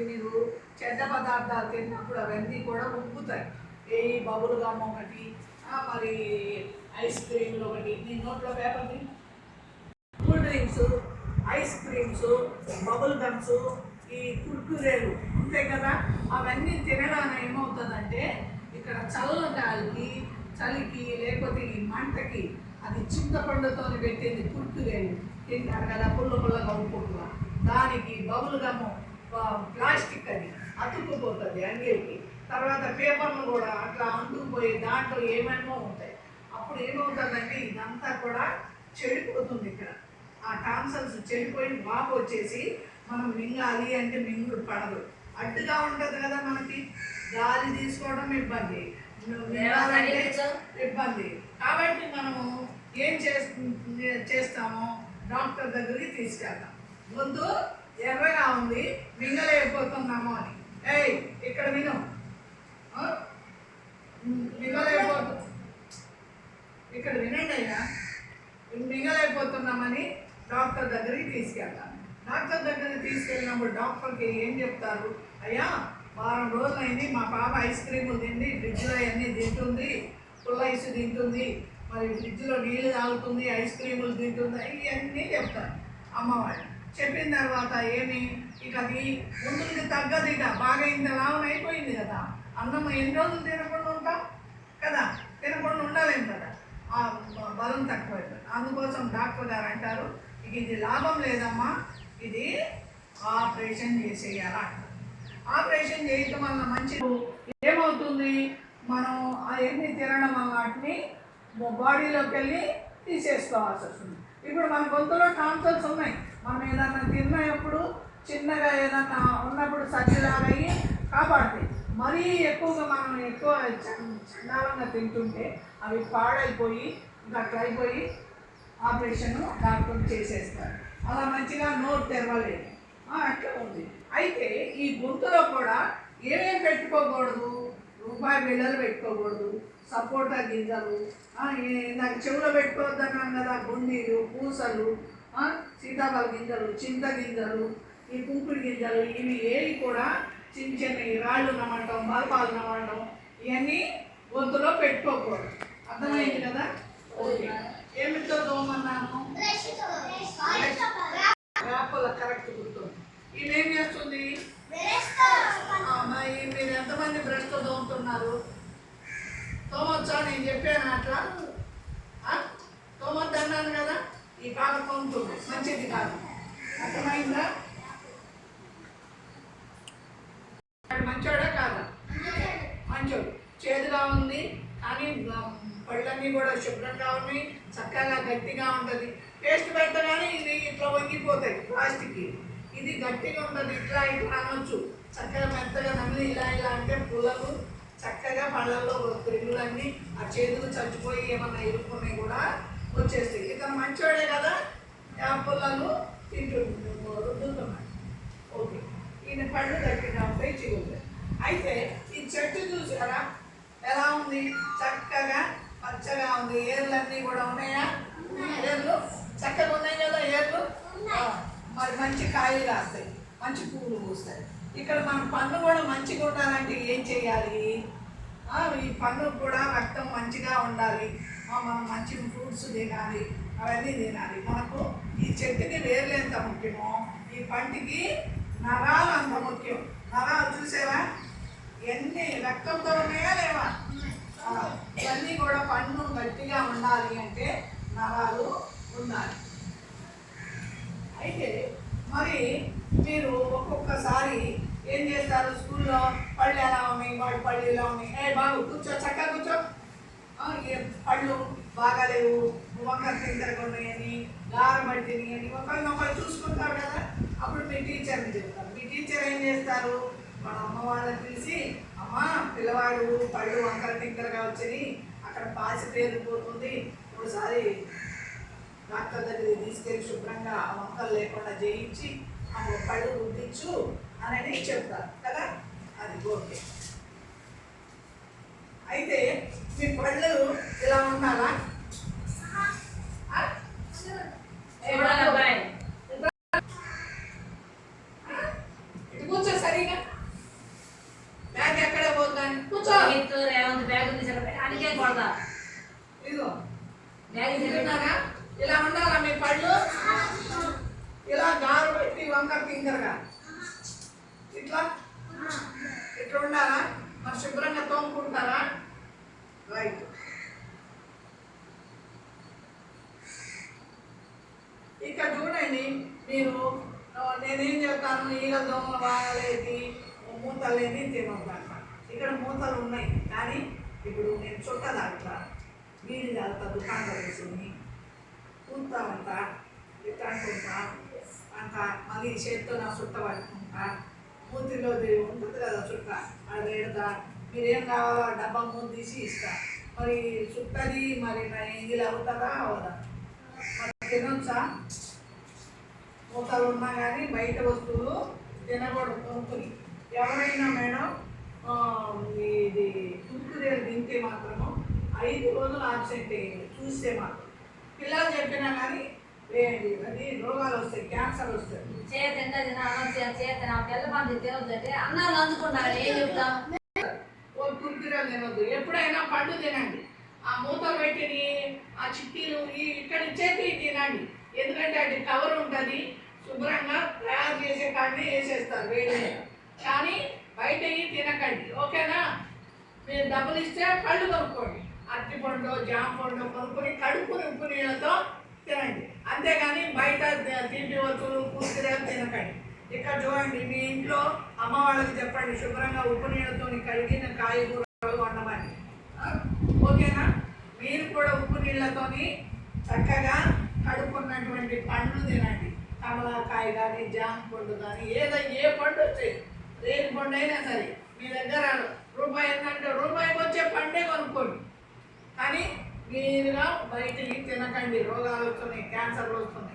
మీరు చెడ్డ పదార్థాలు తిన్నప్పుడు అవన్నీ కూడా ఉబ్బుతాయి. ఏ బబుల్ గమ్ ఒకటి మరి ఐస్ క్రీమ్లు ఒకటి నీ నోట్లో పేపర్ది cool drinks ice creams bubble gums ఈ కుర్కురేలు ఉంటాయి కదా? అవన్నీ తినడానికి ఏమవుతుందంటే ఇక్కడ చల్ల గాలికి చలికి లేకపోతే ఈ మంటకి అది చింతపండుతో పెట్టింది కుర్కురేలు. తింటారు కదా పుల్ల పుల్లగా ఉప్పుగా దానికి బబుల్ గమ్ ప్లాస్టిక్ అది అతుక్కుపోతుంది అంగేకి. తర్వాత పేపర్లు కూడా అట్లా అంటుకుపోయి దాంట్లో ఏమేమో ఉంటాయి. అప్పుడు ఏమవుతుందంటే ఇదంతా కూడా చెడిపోతుంది ఇక్కడ. ఆ టాన్సల్స్ చెడిపోయి వాపు వచ్చేసి మనం మింగాలి అంటే మింగుడు పడదు. అడ్డుగా ఉంటుంది కదా మనకి. గాలి తీసుకోవడం ఇబ్బంది. ఇబ్బంది. కాబట్టి మనము ఏం చేస్తు చేస్తాము డాక్టర్ దగ్గరికి తీసుకెళ్తాం. ముందు ఎర్రగా ఉంది మింగలేకపోతున్నాము అని. ఏయ్ ఇక్కడ విను మింగలేకపోతు ఇక్కడ వినండి అయ్యా. మింగలేకపోతున్నామని డాక్టర్ దగ్గరికి తీసుకెళ్తాను. డాక్టర్ దగ్గరికి తీసుకెళ్ళినప్పుడు డాక్టర్కి ఏం చెప్తారు? అయ్యా వారం రోజులైంది మా పాప ఐస్ క్రీములు తింది ఫ్రిడ్జ్లో అవన్నీ తింటుంది పుల్ల ఐస్ తింటుంది మరి ఫ్రిడ్జ్లో నీళ్ళు తాగుతుంది ఐస్ క్రీములు తింటుంది ఇవన్నీ చెప్తారు అమ్మవారి చెప్పిన తర్వాత ఏమి? ఇక అది ముందుకి తగ్గదు ఇక. బాగా ఇంత లాభం అయిపోయింది కదా. అన్నం ఎన్ని రోజులు తినకుండా ఉంటాం కదా? తినకుండా ఉండలేం కదా. ఆ బలం తక్కువైపోయింది అందుకోసం డాక్టర్ గారు అంటారు ఇక ఇది లాభం లేదమ్మా. ఇది ఆపరేషన్ చేసేయాల ఆపరేషన్ చేయటం వల్ల మంచి ఏమవుతుంది? మనం అవన్నీ తినడం వల్ల వాటిని బాడీలోకి వెళ్ళి తీసేసుకోవాల్సి వస్తుంది. ఇప్పుడు మన గొంతులో టాన్సల్స్ ఉన్నాయి. మనం ఏదన్నా తిన్నప్పుడు చిన్నగా ఏదన్నా ఉన్నప్పుడు సజ్జలాగా అయ్యి కాపాడుతాయి మరీ ఎక్కువగా మనం ఎక్కువ చండాలంగా తింటుంటే అవి పాడైపోయి ఇంకా అట్లా అయిపోయి ఆపరేషన్ డాక్టర్ చేసేస్తారు. అలా మంచిగా నోరు తెరవలేదు. అట్లా ఉంది. అయితే ఈ గొంతులో కూడా ఏమేం పెట్టుకోకూడదు? రూపాయి బిళ్ళలు పెట్టుకోకూడదు సపోటా గింజలు ఆ, చెవులో పెట్టుకోవద్దన్నాం కదా గుండీలు పూసలు సీతాఫల గింజలు చింత గింజలు ఈ కుంకుడు గింజలు ఇవి ఏవి కూడా చిన్న చిన్న రాళ్ళు నమ్మటం బలపాలు నమ్మటం ఇవన్నీ గొంతులో పెట్టుకోకూడదు. అర్థమైంది కదా? ఓకే. ఏమిటో దోమన్నాను? రేపల కరెక్ట్ గుర్తుంది ఈమె ఏం చేస్తుంది మరి ఎంతమంది బ్రష్తో తోముతున్నారు తోమొచ్చా? నేను చెప్పాను అట్లా? ఆ? తోమొద్దు అన్నాను కదా. ఉంటుంది. మంచిది కాదు. అర్థమైందా? మంచోడా కాదా? మంచోడు. చేదుగా ఉంది కానీ పళ్ళన్నీ కూడా శుభ్రంగా ఉన్నాయి చక్కగా గట్టిగా ఉంటుంది. పేస్ట్ పెట్టగానే ఇది ఇట్లా వంగిపోతాయి ప్లాస్టిక్ ఇది గట్టిగా ఉంటుంది ఇట్లా ఇట్లా అనొచ్చు. చక్కగా మెత్తగా నమ్మి ఇలా ఇలా అంటే పుల్లలు చక్కగా పళ్ళల్లో క్రిములన్నీ ఆ చేతులు చచ్చిపోయి ఏమన్నా ఇరుక్కున్నాయి కూడా వచ్చేస్తాయి. ఇతను మంచోడే కదా? ఆ పుల్లలు తింటు రుద్దుతున్నాడు ఓకే. ఈయన పళ్ళు ఉంటాయి చిగురుతాయి అయితే ఈ చెట్టు చూసారా? ఎలా ఉంది? చక్కగా పచ్చగా ఉంది. ఏర్లన్నీ కూడా ఉన్నాయా? ఏర్లు? చక్కగా ఉన్నాయి కదా ఏర్లు? మరి మంచి కాయలు కాస్తాయి. మంచి పువ్వులు పూస్తాయి. ఇక్కడ మన పన్ను కూడా మంచిగా ఉండాలంటే ఏం చేయాలి? ఈ పన్ను కూడా రక్తం మంచిగా ఉండాలి. మనం మంచి ఫ్రూట్స్ తినాలి. అవన్నీ తినాలి. మనకు ఈ చెట్టుకి వేర్లు ఎంత ముఖ్యమో ఈ పంటికి నరాలు అంత ముఖ్యం. నరాలు చూసేవా? ఎన్ని రక్తంతో ఉన్నాయా లేవా? ఇవన్నీ కూడా పన్ను గట్టిగా ఉండాలి అంటే నరాలు ఉండాలి. అయితే మరి మీరు ఒక్కొక్కసారి ఏం చేస్తారు స్కూల్లో? పళ్ళు ఎలా ఉన్నాయి? వాడి పళ్ళు ఎలా ఉన్నాయి? ఏ బాబు కూర్చో చక్కగా కూర్చో. ఆ, ఏ పళ్ళు బాగాలేవు? వంకర తింకరగా ఉన్నాయని గారం పట్టిని అని ఒకరినొకరు చూసుకుంటారు కదా. అప్పుడు మీ టీచర్ని చెప్తారు. మీ టీచర్ ఏం చేస్తారు? మన అమ్మ వాళ్ళని పిలిచి అమ్మ పిల్లవాడు పళ్ళు వంకర టింకరగా వచ్చి అక్కడ పాసి పేరుకుపోతుంది ఒకసారి డాక్టర్ దగ్గరికి తీసుకెళ్ళి శుభ్రంగా ఆ వంకలు లేకుండా చేయించి ఆ పళ్ళు రుద్దించు అని చెప్తారు కదా. అది ఓకే. అయితే మీ పళ్ళు ఇలా ఉండాలా? కూర్చో సరిగా. బ్యాగ్ ఎక్కడ పోతాను కూర్చో. రేవంత్ బ్యాగ్ అడిగే కొడదా ఇదిగో. బ్యాగ్ తిరుగుతున్నారా ఇలా ఉండాలా మీ పళ్ళు? ఇలా గారు పెట్టి వంకర తిందరుగా మీరు నేనేం చెప్తాను ఈగ దోమలు వాడలేది లేని తినొద్దంట. ఇక్కడ మూతలు ఉన్నాయి కానీ ఇప్పుడు నేను చుట్ట దాంట్లో వీడి చల్లుతా దుకాణం వేసుకుని కూతామంట ఇట్లా అంత మళ్ళీ చేత్తో నా చుట్ట పట్టుకుంటా మూతిలో ఉంటుంది కదా చుట్ట అది పెడతా. మీరేం కావాలో ఆ డబ్బా మూత తీసి ఇస్తా. మరి చుట్టది మరి నా ఎంగిలి అవుతుందా అవదా? మరి తినొచ్చా? మూతలు ఉన్నా కానీ బయట వస్తువులు తినకూడదు కొనుక్కుని. ఎవరైనా మేడం ఇది కుర్కురేలు తింటే మాత్రము ఐదు రోజులు ఆబ్సెంట్ అయ్యింది చూస్తే మాత్రం. పిల్లలు చెప్పినా కానీ వేయండి అది రోగాలు వస్తాయి క్యాన్సర్ వస్తాయి. చేత ఎంత తినాలో చేత నా పిల్ల మంది తినొద్దంటే అన్నాలు అందుకుంటారు ఏం చెప్తాం? కుర్కురేలు తినొద్దు. ఎప్పుడైనా పండు తినండి. ఆ మూత పెట్టిని ఆ చిక్కీలు ఈ ఇక్కడ చేతి తినండి. ఎందుకంటే అది కవర్ ఉంటుంది శుభ్రంగా తయారు చేసే కాడనే వేసేస్తారు వేడి కానీ బయట తినకండి ఓకేనా? మీరు డబ్బులు ఇస్తే కళ్ళు కొనుక్కోండి. అరటి పండు జామ పండు కొనుక్కొని కడుక్కుని ఉప్పు నీళ్ళతో తినండి. అంతేగాని బయట తిండి వస్తువులు కూరగాయలు తినకండి. ఇక్కడ చూడండి మీ ఇంట్లో అమ్మ వాళ్ళకి చెప్పండి శుభ్రంగా ఉప్పు నీళ్ళతో కడిగిన కాయగూరలు వండమని. ఓకేనా? మీరు కూడా ఉప్పు నీళ్ళతోని చక్కగా కడుక్కున్నటువంటి పండ్లు తినండి. కమలాకాయ కానీ జామ పండు కానీ ఏదో ఏ పండు వచ్చాయి రేగి పండు అయినా సరే మీ దగ్గర రూపాయి ఏంటంటే రూపాయికి వచ్చే పండే కొనుక్కోండి. కానీ మీరుగా బయటికి తినకండి. రోగాలు వస్తున్నాయి క్యాన్సర్లు వస్తున్నాయి